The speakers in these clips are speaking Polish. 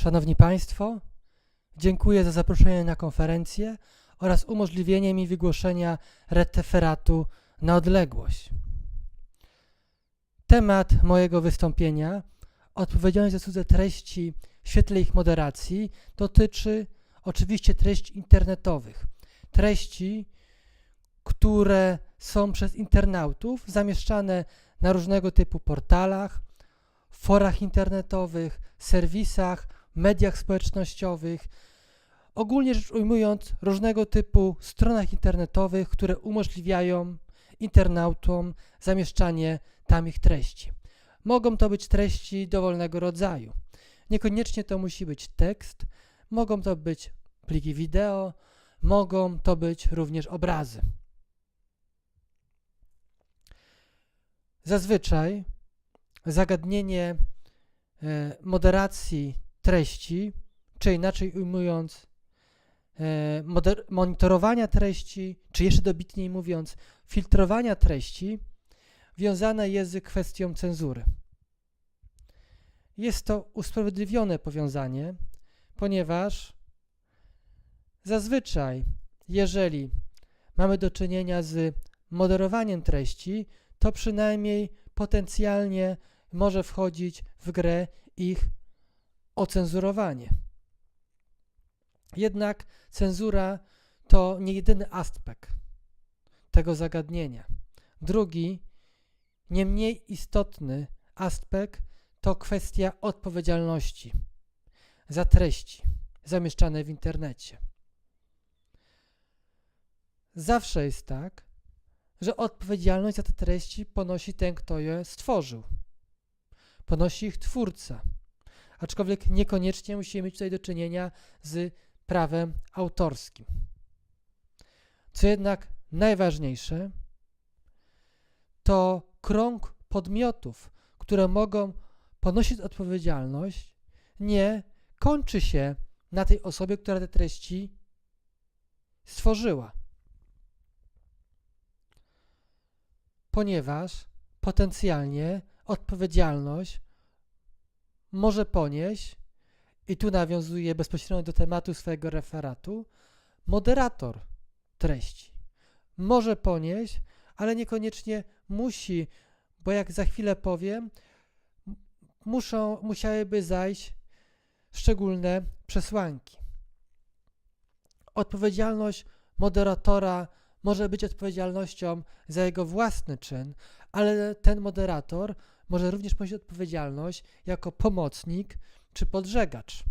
Szanowni Państwo, dziękuję za zaproszenie na konferencję oraz umożliwienie mi wygłoszenia referatu na odległość. Temat mojego wystąpienia, odpowiedzialność za cudze treści w świetle ich moderacji, dotyczy oczywiście treści internetowych. Treści, które są przez internautów zamieszczane na różnego typu portalach, forach internetowych, serwisach, mediach społecznościowych, ogólnie rzecz ujmując, różnego typu stronach internetowych, które umożliwiają internautom zamieszczanie tam ich treści. Mogą to być treści dowolnego rodzaju. Niekoniecznie to musi być tekst, mogą to być pliki wideo, mogą to być również obrazy. Zazwyczaj zagadnienie e, moderacji treści, czy inaczej ujmując, e, moder- monitorowania treści, czy jeszcze dobitniej mówiąc, filtrowania treści, wiązane jest z kwestią cenzury. Jest to usprawiedliwione powiązanie, ponieważ zazwyczaj, jeżeli mamy do czynienia z moderowaniem treści, to przynajmniej potencjalnie może wchodzić w grę ich ocenzurowanie. Jednak cenzura to nie jedyny aspekt tego zagadnienia. Drugi, nie mniej istotny aspekt to kwestia odpowiedzialności za treści zamieszczane w internecie. Zawsze jest tak, że odpowiedzialność za te treści ponosi ten, kto je stworzył. Ponosi ich twórca. Aczkolwiek niekoniecznie musimy mieć tutaj do czynienia z prawem autorskim. Co jednak najważniejsze, to krąg podmiotów, które mogą ponosić odpowiedzialność, nie kończy się na tej osobie, która te treści stworzyła. Ponieważ potencjalnie odpowiedzialność może ponieść, i tu nawiązuję bezpośrednio do tematu swojego referatu, moderator treści. Może ponieść, ale niekoniecznie musi, bo jak za chwilę powiem, muszą, musiałyby zajść szczególne przesłanki. Odpowiedzialność moderatora może być odpowiedzialnością za jego własny czyn, ale ten moderator może również ponosić odpowiedzialność jako pomocnik czy podżegacz.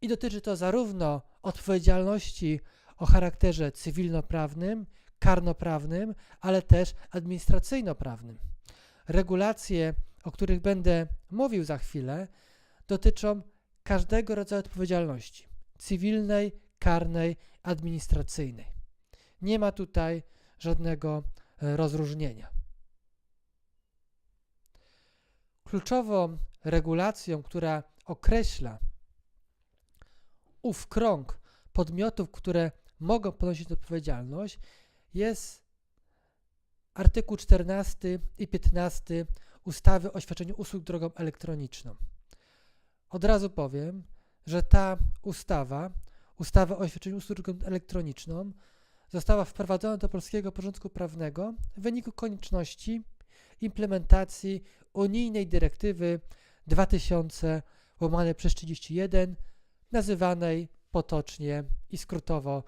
I dotyczy to zarówno odpowiedzialności o charakterze cywilnoprawnym, karnoprawnym, ale też administracyjnoprawnym. Regulacje, o których będę mówił za chwilę, dotyczą każdego rodzaju odpowiedzialności cywilnej, karnej, administracyjnej. Nie ma tutaj żadnego rozróżnienia. Kluczową regulacją, która określa ów krąg podmiotów, które mogą ponosić odpowiedzialność, jest artykuł 14 i 15 ustawy o świadczeniu usług drogą elektroniczną. Od razu powiem, że ta ustawa, ustawa o świadczeniu usług drogą elektroniczną, została wprowadzona do polskiego porządku prawnego w wyniku konieczności implementacji unijnej dyrektywy 2000 łamane przez 31, nazywanej potocznie i skrótowo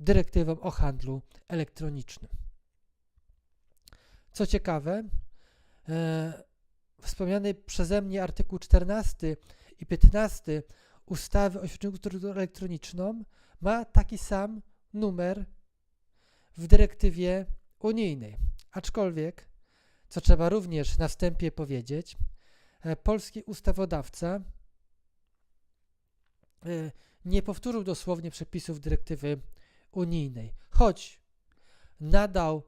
dyrektywą o handlu elektronicznym. Co ciekawe, e, wspomniany przeze mnie artykuł 14 i 15 ustawy o świadczeniu drogą elektroniczną ma taki sam numer w dyrektywie unijnej. Aczkolwiek, co trzeba również na wstępie powiedzieć, e, polski ustawodawca e, nie powtórzył dosłownie przepisów dyrektywy unijnej, choć nadał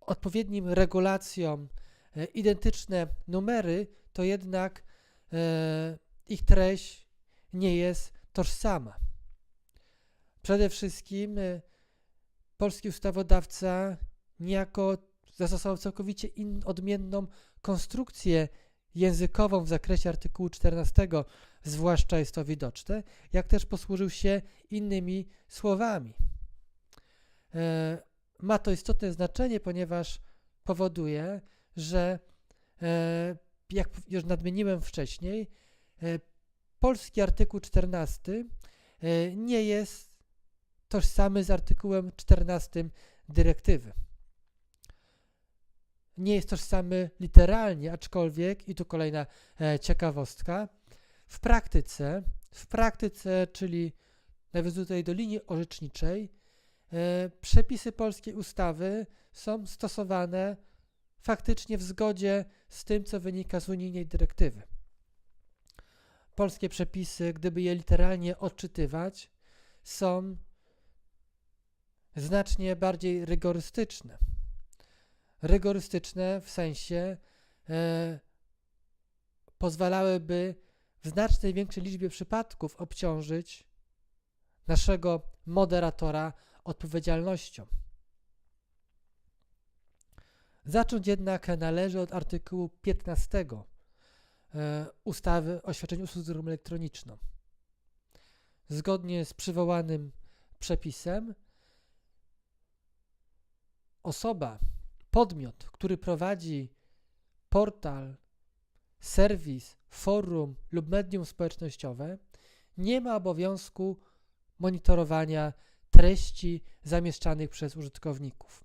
odpowiednim regulacjom e, identyczne numery, to jednak ich treść nie jest tożsama. Przede wszystkim e, polski ustawodawca niejako zastosował całkowicie in, odmienną konstrukcję językową w zakresie artykułu 14, zwłaszcza jest to widoczne, jak też posłużył się innymi słowami. E, ma to istotne znaczenie, ponieważ powoduje, że e, jak już nadmieniłem wcześniej, e, polski artykuł 14 e, nie jest tożsamy z artykułem 14 dyrektywy. Nie jest tożsamy literalnie, aczkolwiek, i tu kolejna e, ciekawostka, w praktyce, w praktyce, czyli nawiązuję tutaj do linii orzeczniczej, e, przepisy polskiej ustawy są stosowane faktycznie w zgodzie z tym, co wynika z unijnej dyrektywy. Polskie przepisy, gdyby je literalnie odczytywać, są znacznie bardziej rygorystyczne. Rygorystyczne w sensie e, pozwalałyby w znacznie większej liczbie przypadków obciążyć naszego moderatora odpowiedzialnością. Zacząć jednak należy od artykułu 15 e, ustawy o świadczeniu usług z elektroniczną. Zgodnie z przywołanym przepisem, osoba, podmiot, który prowadzi portal, serwis, forum lub medium społecznościowe, nie ma obowiązku monitorowania treści zamieszczanych przez użytkowników.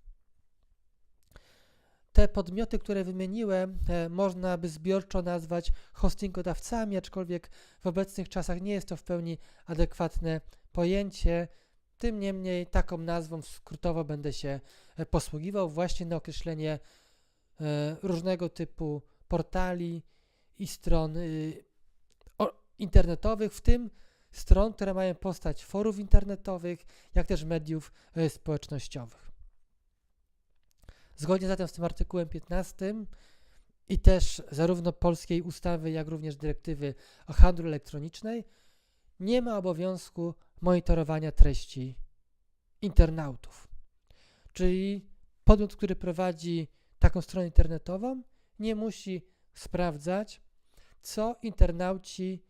Te podmioty, które wymieniłem, e, można by zbiorczo nazwać hostingodawcami, aczkolwiek w obecnych czasach nie jest to w pełni adekwatne pojęcie. Tym niemniej taką nazwą skrótowo będę się e, posługiwał właśnie na określenie e, różnego typu portali i stron y, internetowych, w tym stron, które mają postać forów internetowych, jak też mediów e, społecznościowych. Zgodnie zatem z tym artykułem 15 i też zarówno polskiej ustawy, jak również dyrektywy o handlu elektronicznej, nie ma obowiązku monitorowania treści internautów. Czyli podmiot, który prowadzi taką stronę internetową, nie musi sprawdzać, co internauci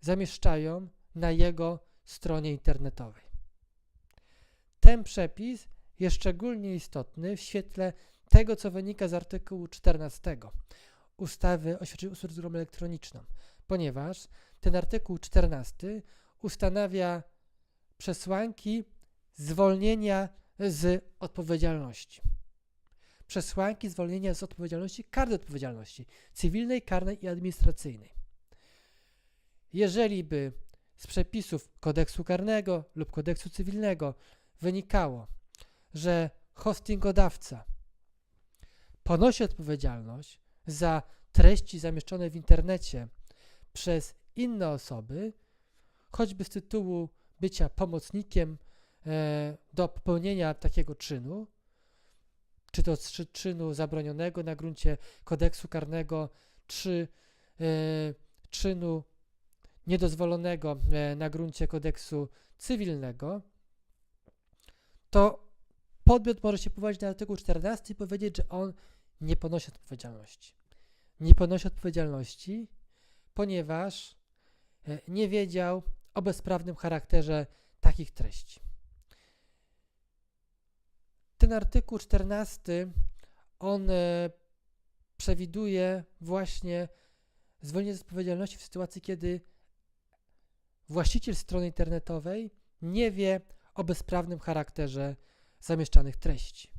zamieszczają na jego stronie internetowej. Ten przepis jest szczególnie istotny w świetle tego, co wynika z artykułu 14 ustawy o świadczeniu usług z drogą elektroniczną, ponieważ ten artykuł 14 ustanawia przesłanki zwolnienia z odpowiedzialności. Przesłanki zwolnienia z odpowiedzialności, karnej odpowiedzialności cywilnej, karnej i administracyjnej. Jeżeli by z przepisów kodeksu karnego lub kodeksu cywilnego wynikało, że hostingodawca ponosi odpowiedzialność za treści zamieszczone w internecie przez inne osoby, choćby z tytułu bycia pomocnikiem e, do popełnienia takiego czynu, czy to czynu zabronionego na gruncie kodeksu karnego, czy e, czynu niedozwolonego e, na gruncie kodeksu cywilnego, to podmiot może się powołać na artykuł 14 i powiedzieć, że on nie ponosi odpowiedzialności. Nie ponosi odpowiedzialności, ponieważ e, nie wiedział o bezprawnym charakterze takich treści. Ten artykuł 14, on e, przewiduje właśnie zwolnienie z odpowiedzialności w sytuacji, kiedy właściciel strony internetowej nie wie o bezprawnym charakterze zamieszczanych treści.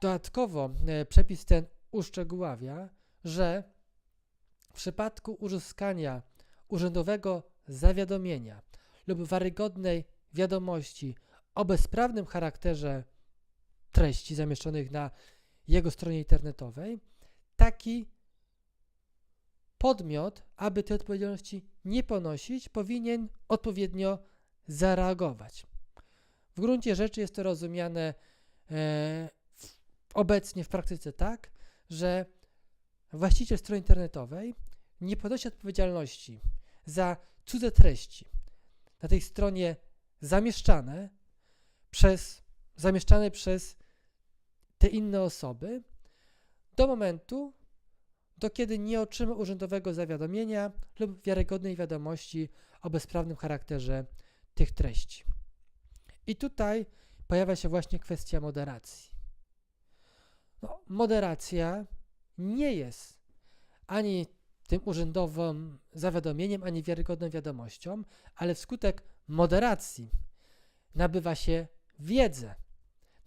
Dodatkowo e, przepis ten uszczegóławia, że w przypadku uzyskania urzędowego zawiadomienia lub warygodnej wiadomości o bezprawnym charakterze treści zamieszczonych na jego stronie internetowej, taki podmiot, aby tej odpowiedzialności nie ponosić, powinien odpowiednio zareagować. W gruncie rzeczy jest to rozumiane e, obecnie w praktyce tak, że właściciel strony internetowej nie ponosi odpowiedzialności za cudze treści na tej stronie zamieszczane przez, zamieszczane przez te inne osoby do momentu, do kiedy nie otrzyma urzędowego zawiadomienia lub wiarygodnej wiadomości o bezprawnym charakterze tych treści. I tutaj pojawia się właśnie kwestia moderacji. No, moderacja nie jest ani tym urzędowym zawiadomieniem, ani wiarygodną wiadomością, ale wskutek moderacji nabywa się wiedzę.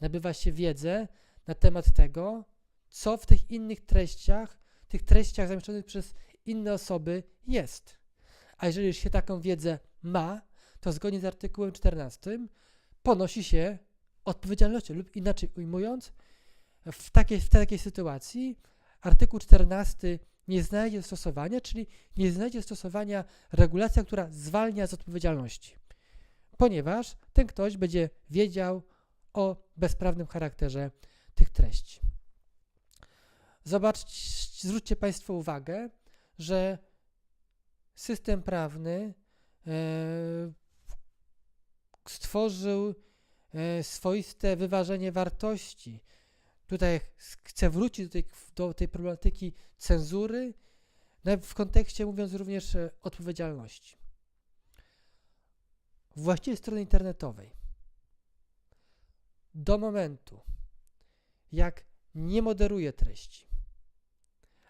Nabywa się wiedzę na temat tego, co w tych innych treściach, tych treściach zamieszczonych przez inne osoby jest. A jeżeli już się taką wiedzę ma, to zgodnie z artykułem 14 ponosi się odpowiedzialność, lub inaczej ujmując, w takiej, w takiej sytuacji artykuł 14 nie znajdzie stosowania, czyli nie znajdzie stosowania regulacja, która zwalnia z odpowiedzialności, ponieważ ten ktoś będzie wiedział o bezprawnym charakterze tych treści. Zobaczcie, zwróćcie Państwo uwagę, że system prawny e, stworzył e, swoiste wyważenie wartości. Tutaj ch- chcę wrócić do tej, do tej problematyki cenzury, nawet w kontekście mówiąc również e, odpowiedzialności. Właściciel strony internetowej do momentu, jak nie moderuje treści,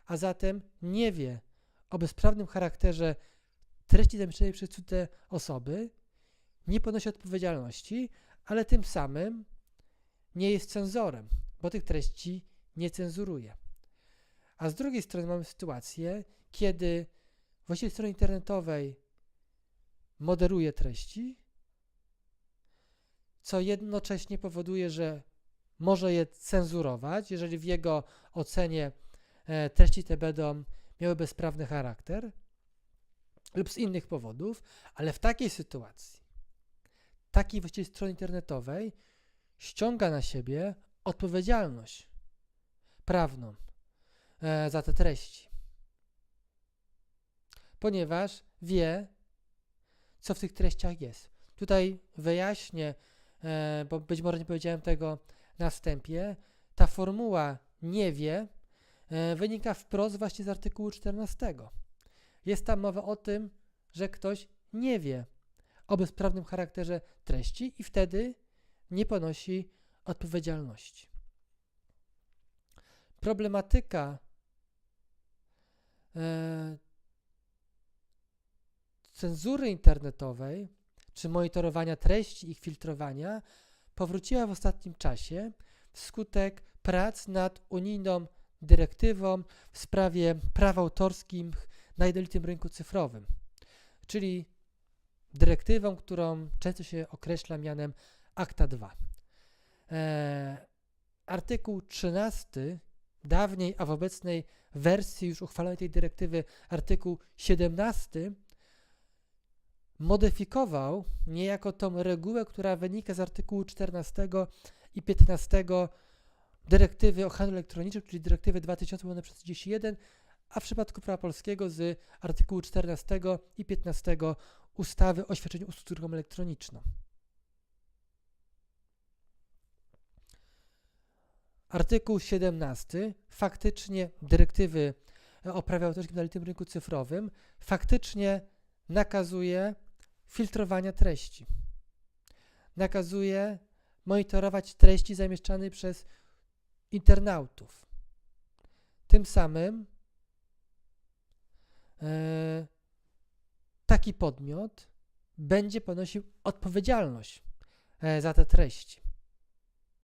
a zatem nie wie o bezprawnym charakterze treści zamieszczonej przez cudze osoby, nie ponosi odpowiedzialności, ale tym samym nie jest cenzorem, bo tych treści nie cenzuruje. A z drugiej strony mamy sytuację, kiedy właściciel strony internetowej moderuje treści, co jednocześnie powoduje, że może je cenzurować, jeżeli w jego ocenie e, treści te będą miały bezprawny charakter lub z innych powodów, ale w takiej sytuacji taki właściciel strony internetowej ściąga na siebie odpowiedzialność prawną e, za te treści, ponieważ wie, co w tych treściach jest. Tutaj wyjaśnię, e, bo być może nie powiedziałem tego na wstępie, ta formuła nie wie e, wynika wprost właśnie z artykułu 14. Jest tam mowa o tym, że ktoś nie wie o bezprawnym charakterze treści i wtedy nie ponosi odpowiedzialności. Problematyka e, cenzury internetowej czy monitorowania treści i filtrowania powróciła w ostatnim czasie wskutek prac nad unijną dyrektywą w sprawie praw autorskich na jednolitym rynku cyfrowym, czyli dyrektywą, którą często się określa mianem Akta 2. E, artykuł 13, dawniej, a w obecnej wersji już uchwalonej tej dyrektywy, artykuł 17, modyfikował niejako tą regułę, która wynika z artykułu 14 i 15 dyrektywy o handlu elektronicznym, czyli dyrektywy 2031, a w przypadku prawa polskiego z artykułu 14 i 15 ustawy o świadczeniu usług drogą elektroniczną. Artykuł 17 faktycznie dyrektywy o prawie autorskim na jednolitym rynku cyfrowym faktycznie nakazuje filtrowania treści. Nakazuje monitorować treści zamieszczane przez internautów. Tym samym e, taki podmiot będzie ponosił odpowiedzialność e, za te treści.